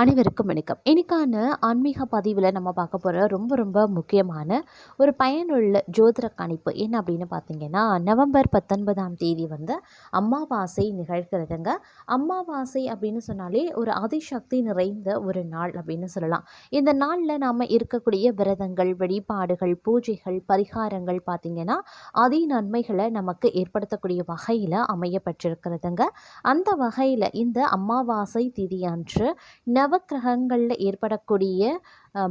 அனைவருக்கும் வணக்கம். இன்றைக்கான ஆன்மீக பதிவில் நம்ம பார்க்க போகிற ரொம்ப ரொம்ப முக்கியமான ஒரு பயனுள்ள ஜோதிட கணிப்பு என்ன அப்படின்னு பார்த்தீங்கன்னா நவம்பர் பத்தொன்பதாம் தேதி வந்து அமாவாசை நிகழ்கிறதுங்க. அம்மாவாசை அப்படின்னு சொன்னாலே ஒரு அதிசக்தி நிறைந்த ஒரு நாள் அப்படின்னு சொல்லலாம். இந்த நாளில் நாம் இருக்கக்கூடிய விரதங்கள் வழிபாடுகள் பூஜைகள் பரிகாரங்கள் பார்த்திங்கன்னா அதி நன்மைகளை நமக்கு ஏற்படுத்தக்கூடிய வகையில் அமையப்பட்டிருக்கிறதுங்க அந்த வகையில் இந்த அமாவாசை திதியன்று நவக்கிரகங்களில் ஏற்படக்கூடிய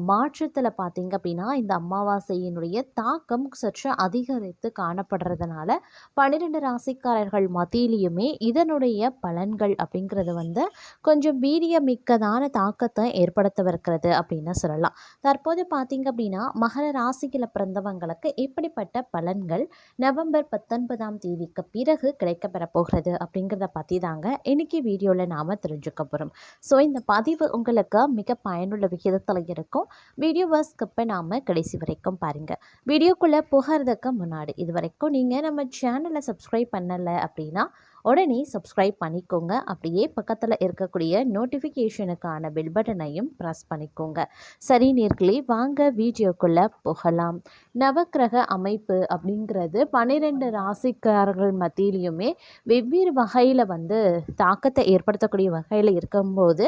மாற்றத்தில் பார்த்திங்க அப்படின்னா இந்த அமாவாசையினுடைய தாக்கம் சற்று அதிகரித்து காணப்படுறதுனால பன்னிரெண்டு ராசிக்காரர்கள் மத்தியிலையுமே இதனுடைய பலன்கள் அப்படிங்கிறது வந்து கொஞ்சம் வீரியமிக்கதான தாக்கத்தை ஏற்படுத்தவிருக்கிறது அப்படின்னு சொல்லலாம். தற்போது பார்த்திங்க அப்படின்னா மகர ராசியில் பிறந்தவங்களுக்கு இப்படிப்பட்ட பலன்கள் நவம்பர் பத்தொன்பதாம் தேதிக்கு பிறகு கிடைக்கப்பெற போகிறது அப்படிங்கிறத பற்றி தாங்க இன்னைக்கு வீடியோவில் நாம் தெரிஞ்சுக்க போகிறோம் ஸோ இந்த பதிவு உங்களுக்கு மிக பயனுள்ள விகிதத்தில் இருக்கும். வீடியோவை ஸ்கிப் பண்ணாமல் கடைசி வரைக்கும் பாருங்கள் வீடியோக்குள்ளே போகிறதுக்கு முன்னாடி இது வரைக்கும் நீங்கள் நம்ம சேனலை சப்ஸ்கிரைப் பண்ணலை அப்படின்னா உடனே சப்ஸ்கிரைப் பண்ணிக்கோங்க. அப்படியே பக்கத்தில் இருக்கக்கூடிய நோட்டிஃபிகேஷனுக்கான பெல் பட்டனையும் ப்ரெஸ் பண்ணிக்கோங்க. சரி நேர்களே வாங்க வீடியோக்குள்ளே போகலாம். நவக்கிரக அமைப்பு அப்படிங்கிறது பன்னிரெண்டு ராசிக்காரர்கள் மத்தியிலையுமே வெவ்வேறு வகையில் வந்து தாக்கத்தை ஏற்படுத்தக்கூடிய வகையில் இருக்கும்போது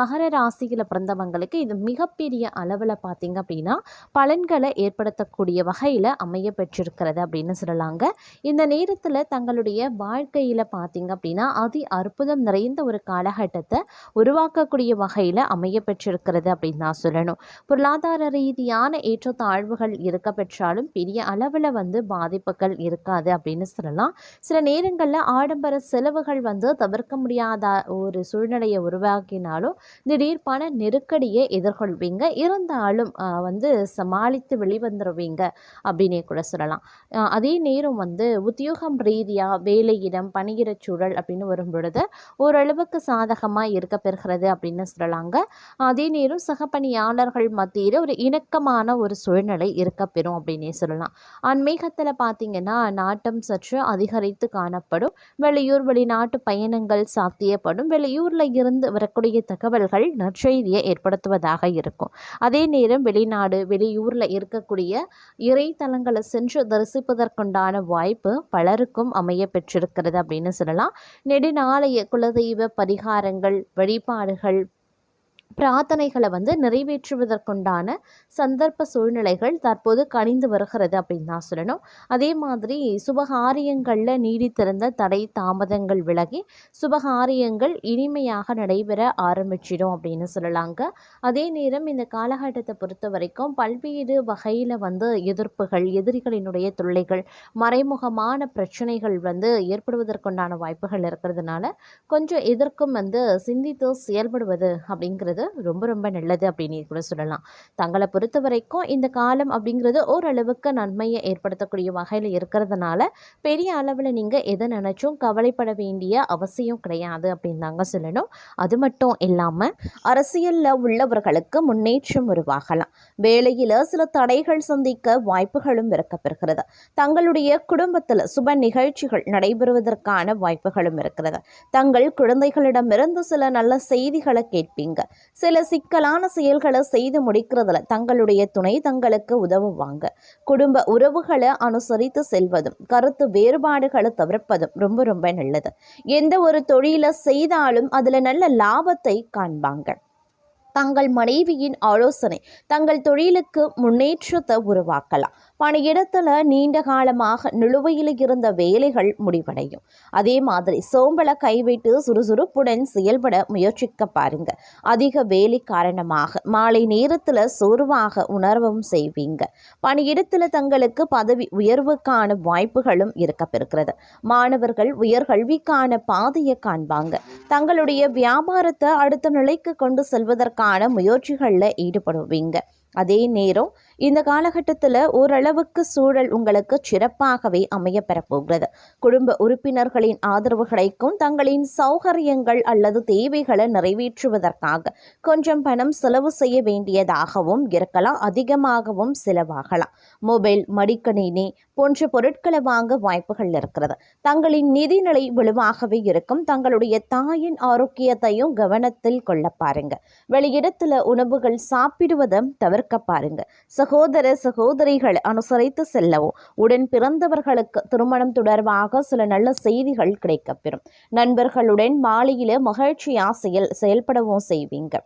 மகர ராசியில் பிறந்தவங்களுக்கு இது மிகப்பெரிய அளவில் பார்த்திங்க அப்படின்னா பலன்களை ஏற்படுத்தக்கூடிய வகையில் அமைய பெற்றிருக்கிறது அப்படின்னு சொல்லலாங்க. இந்த நேரத்தில் தங்களுடைய வாழ்க்கையில் பார்த்திங்க அப்படின்னா அதி அற்புதம் நிறைந்த ஒரு காலகட்டத்தை உருவாக்கக்கூடிய வகையில் அமைய பெற்றிருக்கிறது அப்படின்னு நான் சொல்லணும். பொருளாதார ரீதியான ஏற்றத்தாழ்வுகள் இருக்க பெற்றாலும் பெரிய அளவில் வந்து பாதிப்புகள் இருக்காது அப்படின்னு சொல்லலாம். சில நேரங்களில் ஆடம்பர செலவுகள் வந்து தவிர்க்க முடியாத ஒரு சூழ்நிலையை உருவாக்கினாலும் திடீர் பண நெருக்கடியை எதிர்கொள்வீங்க. இருந்தாலும் வந்து சமாளித்து வெளிவந்துடுவீங்க அப்படின்னே கூட சொல்லலாம். அதே நேரம் வந்து உத்தியோகம் ரீதியாக வேலையிடம் பணியிட சுழல் அப்படின்னு வரும் பொழுது ஓரளவுக்கு சாதகமாக இருக்க பெறுகிறது அப்படின்னு சொல்லலாங்க. அதே நேரம் சகப்பணியாளர்கள் மத்தியில் ஒரு இணக்கமான ஒரு சூழ்நிலை இருக்க பெறும் அப்படின்னே சொல்லலாம். ஆன்மீகத்தில் பார்த்தீங்கன்னா நாட்டம் சற்று அதிகரித்து காணப்படும். வெளியூர் வெளிநாட்டு பயணங்கள் சாத்தியப்படும். வெளியூரில் இருந்து வரக்கூடிய தகவல்கள் நற்செய்தியை ஏற்படுத்துவதாக இருக்கும். அதே நேரம் வெளிநாடு வெளியூரில் இருக்கக்கூடிய இறைத்தலங்களை சென்று தரிசிப்பதற்குண்டான வாய்ப்பு பலருக்கும் அமைய பெற்றிருக்கிறது அப்படின்னு சொல்லலாம். நெடுநாளைய குலதெய்வ பரிகாரங்கள் வழிபாடுகள் பிரார்த்தனைகளை வந்து நிறைவேற்றுவதற்குண்டான சந்தர்ப்ப சூழ்நிலைகள் தற்போது கணிந்து வருகிறது அப்படின்னு தான் சொல்லணும். அதே மாதிரி சுபகாரியங்களில் நீடித்திருந்த தடை தாமதங்கள் விலகி சுபகாரியங்கள் இனிமையாக நடைபெற ஆரம்பிச்சிடும் அப்படின்னு சொல்லலாங்க. அதே நேரம் இந்த காலகட்டத்தை பொறுத்த வரைக்கும் பல்வேறு வகையில் வந்து எதிர்ப்புகள் எதிரிகளினுடைய தொல்லைகள் மறைமுகமான பிரச்சனைகள் வந்து ஏற்படுவதற்குண்டான வாய்ப்புகள் இருக்கிறதுனால கொஞ்சம் எதற்கும் வந்து சிந்தித்து செயல்படுவது அப்படிங்கிறது ரொம்ப ரொம்ப நல்லது அப்படின்னு கூட சொல்லலாம். தங்களை பொறுத்த வரைக்கும் இந்த காலம் அப்படிங்கிறது ஓரளவுக்கு நன்மையை ஏற்படுத்தக்கூடிய வகையில் இருக்கிறதுனால பெரிய அளவில் நீங்கள் எதை நினச்சும் கவலைப்பட வேண்டிய அவசியம் கிடையாது அப்படின்னு தாங்க சொல்லணும். அது மட்டும் இல்லாமல் அரசியலில் உள்ளவர்களுக்கு முன்னேற்றம் உருவாகலாம். வேலையில் சில தடைகள் சந்திக்க வாய்ப்புகளும் இருக்கப்பெறுகிறது தங்களுடைய குடும்பத்தில் சுப நிகழ்ச்சிகள் நடைபெறுவதற்கான வாய்ப்புகளும் இருக்கிறது. தங்கள் குழந்தைகளிடமிருந்து சில நல்ல செய்திகளை கேட்பீங்க. சில சிக்கலான செயல்களை செய்து முடிக்கிறதுல தங்களுடைய துணை தங்களுக்கு உதவுவாங்க. குடும்ப உறவுகளை அனுசரித்து செல்வதும் கருத்து வேறுபாடுகளை தவிர்ப்பதும் ரொம்ப ரொம்ப நல்லது. எந்த ஒரு தொழிலை செய்தாலும் அதில் நல்ல லாபத்தை காண்பாங்க. தங்கள் மனைவியின் ஆலோசனை தங்கள் தொழிலுக்கு முன்னேற்றத்தை உருவாக்கலாம். பணியிடத்தில் நீண்ட காலமாக நிலுவையில் இருந்த வேலைகள் முடிவடையும். அதே மாதிரி சோம்பலை கைவிட்டு சுறுசுறுப்புடன் செயல்பட முயற்சிக்க பாருங்க. அதிக வேலை காரணமாக மாலை நேரத்தில் சோர்வாக உணர்வும் செய்வீங்க. பணியிடத்தில் தங்களுக்கு பதவி உயர்வுக்கான வாய்ப்புகளும் இருக்கப்பெறுகிறது. மாணவர்கள் உயர்கல்விக்கான பாதையை காண்பாங்க. தங்களுடைய வியாபாரத்தை அடுத்த நிலைக்கு கொண்டு செல்வதற்கான முயற்சிகளில் ஈடுபடுவீங்க. அதே நேரம் இந்த காலகட்டத்தில் ஓரளவு அளவுக்கு சூழல் உங்களுக்கு சிறப்பாகவே அமைய பெறப்போகிறது. குடும்ப உறுப்பினர்களின் ஆதரவு கிடைக்கும் தங்களின் சௌகரியங்கள் அல்லது தேவைகளை நிறைவேற்றுவதற்காக கொஞ்சம் பணம் செலவு செய்ய வேண்டியதாகவும் இருக்கலாம் அதிகமாகவும் செலவாகலாம். மொபைல் மடிக்கணினி போன்ற பொருட்களை வாங்க வாய்ப்புகள் இருக்கிறது. தங்களின் நிதிநிலை வலுவாகவே இருக்கும். தங்களுடைய தாயின் ஆரோக்கியத்தையும் கவனத்தில் கொள்ள பாருங்க. வெளியிடத்துல உணவுகள் சாப்பிடுவதை தவிர்க்க பாருங்க. சகோதர சகோதரிகள் அனுசரித்து செல்லவும். உடன் பிறந்தவர்களுக்கு திருமணம் தொடர்பாக சில நல்ல செய்திகள் கிடைக்கப்பெறும். நண்பர்களுடன் மாலையில மகிழ்ச்சி ஆசையில் செயல்படவும் செய்வீங்க.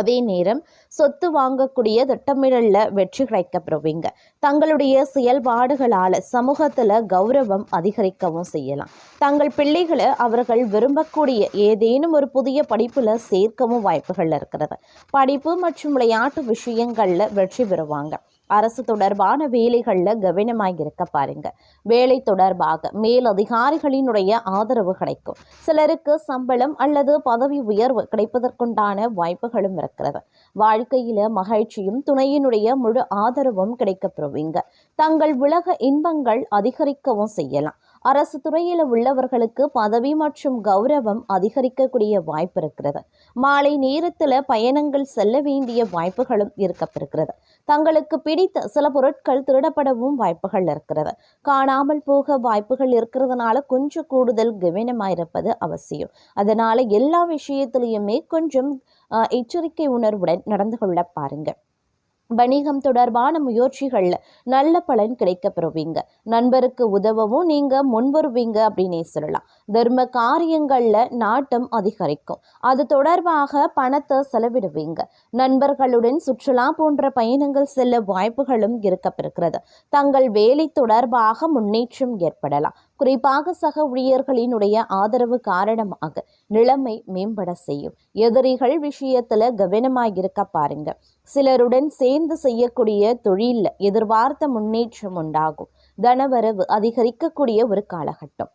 அதே நேரம் சொத்து வாங்கக்கூடிய திட்டமிடல்ல வெற்றி கிடைக்கப்பெறுவீங்க. தங்களுடைய செயல்பாடுகளால் சமூகத்தில் கௌரவம் அதிகரிக்கவும் செய்யலாம். தங்கள் பிள்ளைகளை அவர்கள் விரும்பக்கூடிய ஏதேனும் ஒரு புதிய படிப்பில் சேர்க்கவும் வாய்ப்புகள் இருக்கிறது. படிப்பு மற்றும் விளையாட்டு விஷயங்களில் வெற்றி பெறுவாங்க. அரசு தொடர்பான வேலைகளில் கவனமாக இருக்க பாருங்க. வேலை தொடர்பாக மேல் அதிகாரிகளினுடைய ஆதரவு கிடைக்கும். சிலருக்கு சம்பளம் அல்லது பதவி உயர்வு கிடைப்பதற்குண்டான வாய்ப்புகளும் இருக்கிறது. வாழ்க்கையில மகிழ்ச்சியும் துணையினுடைய முழு ஆதரவும் கிடைக்கப்பெறுவீங்க தங்கள் உலக இன்பங்கள் அதிகரிக்கவும் செய்யலாம். அரசு துறையில் உள்ளவர்களுக்கு பதவி மற்றும் கௌரவம் அதிகரிக்கக்கூடிய வாய்ப்பு இருக்கிறது. மாலை நேரத்தில் பயணங்கள் செல்ல வேண்டிய வாய்ப்புகளும் இருக்கப்பெறுகிறது தங்களுக்கு பிடித்த சில பொருட்கள் திருடப்படவும் வாய்ப்புகள் இருக்கிறது. காணாமல் போக வாய்ப்புகள் இருக்கிறதுனால கொஞ்சம் கூடுதல் கவனமாயிருப்பது அவசியம். அதனால எல்லா விஷயத்திலையுமே கொஞ்சம் எச்சரிக்கை உணர்வுடன் நடந்து கொள்ள பாருங்கள் வணிகம் தொடர்பான முயற்சிகளில் நல்ல பலன் கிடைக்க பெறுவீங்க நண்பருக்கு உதவவும் நீங்கள் முன்வருவீங்க அப்படின்னே சொல்லலாம். தர்ம காரியங்களில் நாட்டம் அதிகரிக்கும். அது தொடர்பாக பணத்தை செலவிடுவீங்க. நண்பர்களுடன் சுற்றுலா போன்ற பயணங்கள் செல்ல வாய்ப்புகளும் இருக்கப்பெறுகிறது. தங்கள் வேலை தொடர்பாக முன்னேற்றம் ஏற்படலாம். குறிப்பாக சக ஊழியர்களினுடைய ஆதரவு காரணமாக நிலைமை மேம்பட செய்யும். எதிரிகள் விஷயத்துல கவனமாக இருக்க பாருங்க. சிலருடன் சேர்ந்து செய்யக்கூடிய தொழிலில் எதிர்பார்த்த முன்னேற்றம் உண்டாகும். தனவரவு அதிகரிக்கக்கூடிய ஒரு காலகட்டம்.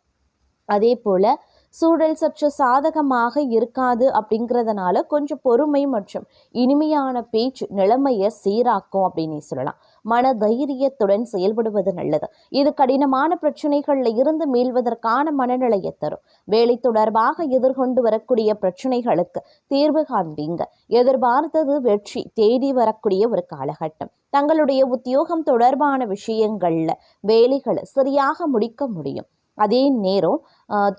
அதே போல சூழல் சற்று சாதகமாக இருக்காது அப்படிங்கிறதுனால கொஞ்சம் பொறுமை மற்றும் இனிமையான பேச்சு நிலைமையை சீராக்கும் அப்படின்னு சொல்லலாம். மன தைரியத்துடன் செயல்படுவது நல்லது. இது கடினமான பிரச்சனைகளில் இருந்து மீள்வதற்கான மனநிலையை தரும். வேலை தொடர்பாக எதிர்கொண்டு வரக்கூடிய பிரச்சனைகளுக்கு தீர்வு காண்பீங்க. எதிர்பார்த்தது வெற்றி தேடி வரக்கூடிய ஒரு காலகட்டம். தங்களுடைய உத்தியோகம் தொடர்பான விஷயங்கள்ல வேலைகளை சரியாக முடிக்க முடியும். அதே நேரம்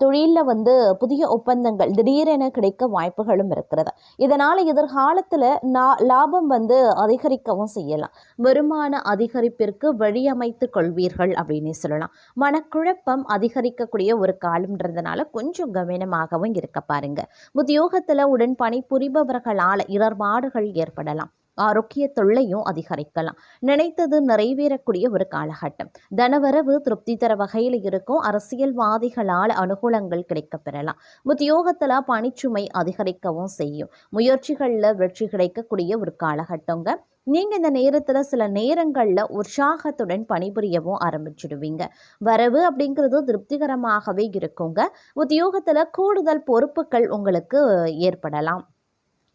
தொழிலில் வந்து புதிய ஒப்பந்தங்கள் திடீரென கிடைக்க வாய்ப்புகளும் இருக்கிறது. இதனால் எதிர்காலத்தில் நா லாபம் வந்து அதிகரிக்கவும் செய்யலாம். வருமான அதிகரிப்பிற்கு வழியமைத்து கொள்வீர்கள் அப்படின்னு சொல்லலாம். மனக்குழப்பம் அதிகரிக்கக்கூடிய ஒரு காலம்ன்றதுனால கொஞ்சம் கவனமாகவும் இருக்க பாருங்க. உத்தியோகத்தில் உடன் பணிபுரிபவர்களால் இடர்பாடுகள் ஏற்படலாம். ஆரோக்கிய தொல்லையும் அதிகரிக்கலாம். நினைத்தது நிறைவேறக்கூடிய ஒரு காலகட்டம். தனவரவு திருப்தி தர வகையில் இருக்கும் அரசியல்வாதிகளால் அனுகூலங்கள் கிடைக்க பெறலாம். உத்தியோகத்தில் பணிச்சுமை அதிகரிக்கவும் செய்யும். முயற்சிகளில் வெற்றி கிடைக்கக்கூடிய ஒரு காலகட்டங்க. நீங்கள் இந்த நேரத்தில் சில நேரங்களில் உற்சாகத்துடன் பணிபுரியவும் ஆரம்பிச்சிடுவீங்க. வரவு அப்படிங்கிறது திருப்திகரமாகவே இருக்குங்க. உத்தியோகத்தில் கூடுதல் பொறுப்புகள் உங்களுக்கு ஏற்படலாம்.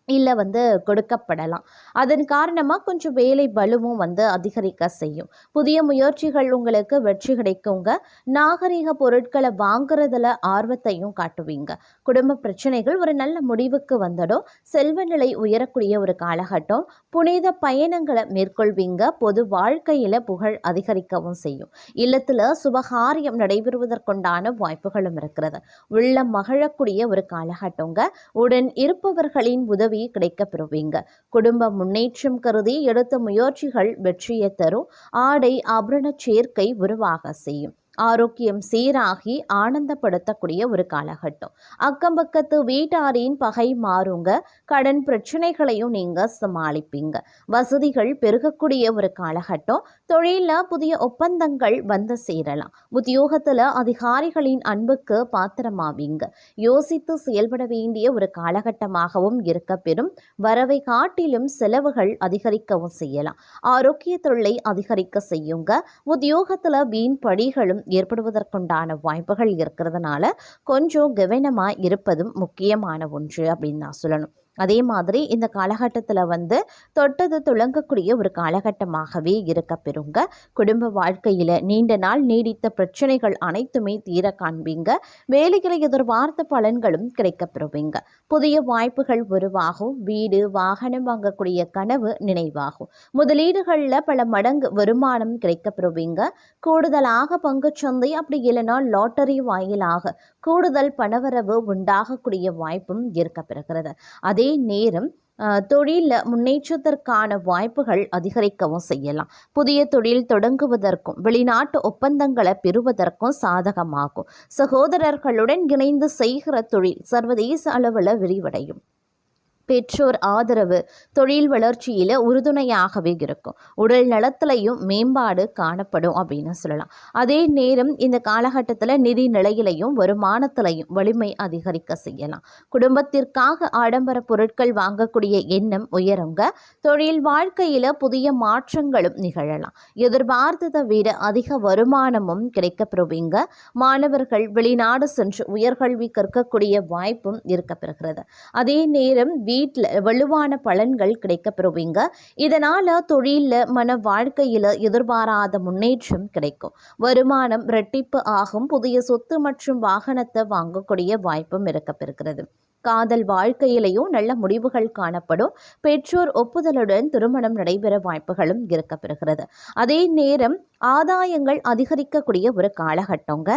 இல்லை வந்து கொடுக்கப்படலாம். அதன் காரணமாக கொஞ்சம் வேலை பலுவும் வந்து அதிகரிக்க செய்யும். புதிய முயற்சிகள் உங்களுக்கு வெற்றி கிடைக்குங்க. நாகரிக பொருட்களை வாங்குறதுல ஆர்வத்தையும் காட்டுவீங்க. குடும்ப பிரச்சனைகள் ஒரு நல்ல முடிவுக்கு வந்துடும். செல்வ நிலை உயரக்கூடிய ஒரு காலகட்டம். புனித பயணங்களை மேற்கொள்வீங்க. பொது வாழ்க்கையில் புகழ் அதிகரிக்கவும் செய்யும். இல்லத்தில் சுபகாரியம் நடைபெறுவதற்குண்டான வாய்ப்புகளும் இருக்கிறது. உள்ள மகிழக்கூடிய ஒரு காலகட்டங்க. உடன் இருப்பவர்களின் உதவி உதவி கிடைக்கப்பெறுவீங்க. குடும்ப முன்னேற்றம் கருதி எடுத்த முயற்சிகள் வெற்றியை தரும். ஆடை ஆபரண சேர்க்கை உருவாக செய்யும். ஆரோக்கியம் சீராகி ஆனந்தப்படுத்தக்கூடிய ஒரு காலகட்டம். அக்கம் பக்கத்து வீட்டாரின் பகை மாறுங்க கடன் பிரச்சனைகளையும் நீங்கள் சமாளிப்பீங்க. வசதிகள் பெருகக்கூடிய ஒரு காலகட்டம். தொழிலில் புதிய ஒப்பந்தங்கள் வந்து சேரலாம். உத்தியோகத்தில் அதிகாரிகளின் அன்புக்கு பாத்திரமாவீங்க. யோசித்து செயல்பட வேண்டிய ஒரு காலகட்டமாகவும் இருக்க பெறும். வரவை காட்டிலும் செலவுகள் அதிகரிக்கவும் செய்யலாம். ஆரோக்கிய தொல்லை அதிகரிக்க செய்யுங்க. உத்தியோகத்தில் வீண் படிகளும் ஏற்படுவதற்குண்டான வாய்ப்புகள் இருக்கிறதுனால கொஞ்சம் கவனமாக இருப்பதும் முக்கியமான ஒன்று அப்படின்னு நான் சொல்லணும். அதே மாதிரி இந்த காலகட்டத்தில் வந்து தொட்டது துளங்கக்கூடிய ஒரு காலகட்டமாகவே இருக்க பெறுங்க. குடும்ப வாழ்க்கையில் நீண்ட நாள் நீடித்த பிரச்சனைகள் அனைத்துமே தீர காண்பீங்க. வேலைகளை எதிர்பார்த்த பலன்களும் கிடைக்க பெறுவீங்க. புதிய வாய்ப்புகள் உருவாகும். வீடு வாகனம் வாங்கக்கூடிய கனவு நினைவாகும். முதலீடுகளில் பல மடங்கு வருமானம் கிடைக்க பெறுவீங்க. கூடுதலாக பங்குச்சந்தை அப்படி இல்லைன்னா லாட்டரி வாயிலாக கூடுதல் பணவரவு உண்டாகக்கூடிய வாய்ப்பும் இருக்க பெறுகிறது. அதே நேரம் தொழிலில் முன்னேற்றத்திற்கான வாய்ப்புகள் அதிகரிக்கவும் செய்யலாம். புதிய தொழில் தொடங்குவதற்கும் வெளிநாட்டு ஒப்பந்தங்களை பெறுவதற்கும் சாதகமாகும். சகோதரர்களுடன் இணைந்து செய்கிற தொழில் சர்வதேச அளவில் விரிவடையும். பெற்றோர் ஆதரவு தொழில் வளர்ச்சியில் உறுதுணையாகவே இருக்கும். உடல் நலத்திலையும் மேம்பாடு காணப்படும் அப்படின்னு சொல்லலாம். அதே நேரம் இந்த காலகட்டத்தில் நிதி நிலையிலையும் வருமானத்திலையும் வலிமை அதிகரிக்க செய்யலாம். குடும்பத்திற்காக ஆடம்பர பொருட்கள் வாங்கக்கூடிய எண்ணம் உயருங்க. தொழில் வாழ்க்கையில் புதிய மாற்றங்களும் நிகழலாம். எதிர்பார்த்ததை விட அதிக வருமானமும் கிடைக்கப்பெறுவீங்க. மாணவர்கள் வெளிநாடு சென்று உயர்கல்வி கற்கக்கூடிய வாய்ப்பும் இருக்கப்பெறுகிறது. அதே நேரம் வீட்டில் வலுவான பலன்கள் கிடைக்கப்பெறுவீங்க. இதனால் தொழிலில் மன வாழ்க்கையில் எதிர்பாராத முன்னேற்றம் கிடைக்கும். வருமானம் ரெட்டிப்பு ஆகும். புதிய சொத்து மற்றும் வாகனத்தை வாங்கக்கூடிய வாய்ப்பும் இருக்கப்பெறுகிறது. காதல் வாழ்க்கையிலையும் நல்ல முடிவுகள் காணப்படும். பெற்றோர் ஒப்புதலுடன் திருமணம் நடைபெற வாய்ப்புகளும் இருக்கப்பெறுகிறது. அதே நேரம் ஆதாயங்கள் அதிகரிக்கக்கூடிய ஒரு காலகட்டங்க.